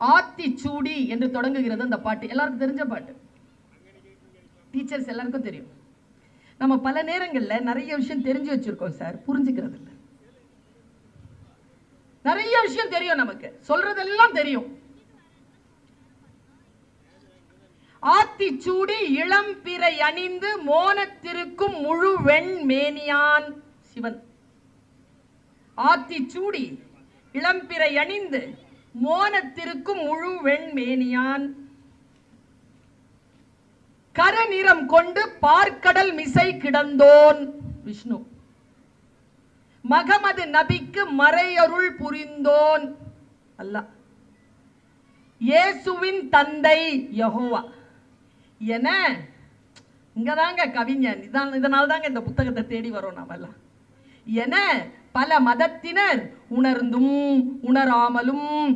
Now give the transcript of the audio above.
ஆத்திச்சூடி என்று தொடங்குகிறது அந்த பாட்டு. எல்லாருக்கும் தெரிஞ்ச பாட்டு. டீச்சர்ஸ் எல்லாருக்கும் தெரியும். நம்ம பல நேரங்களில் நிறைய விஷயம் தெரிஞ்சு வச்சிருக்கோம் சார். புரிஞ்சுக்கிறது இல்லை. நிறைய விஷயம் தெரியும் நமக்கு. சொல்றதெல்லாம் தெரியும். ஆத்திச்சூடி இளம்பிறை அணிந்து மோனத்திருக்கும் முழு வெண் மேனியான் சிவன். ஆத்திச்சூடி இளம்பிறை அணிந்து மோனத்திற்கு முழு வெண்மேனியான். கரநிறம் கொண்டு பார்க்கடல் மிசை கிடந்தோன். விஷ்ணு. மகமது நபிக்கு மறையருள் புரிந்தோன். அல்ல. இயேசுவின் தந்தை யகோவா. என இங்கதாங்க கவிஞன் இதான் இதனால தாங்க இந்த புத்தகத்தை தேடி வரோம் நாமெல்லாம் என பல மதத்தினர் உணர்ந்தும் உணராமலும்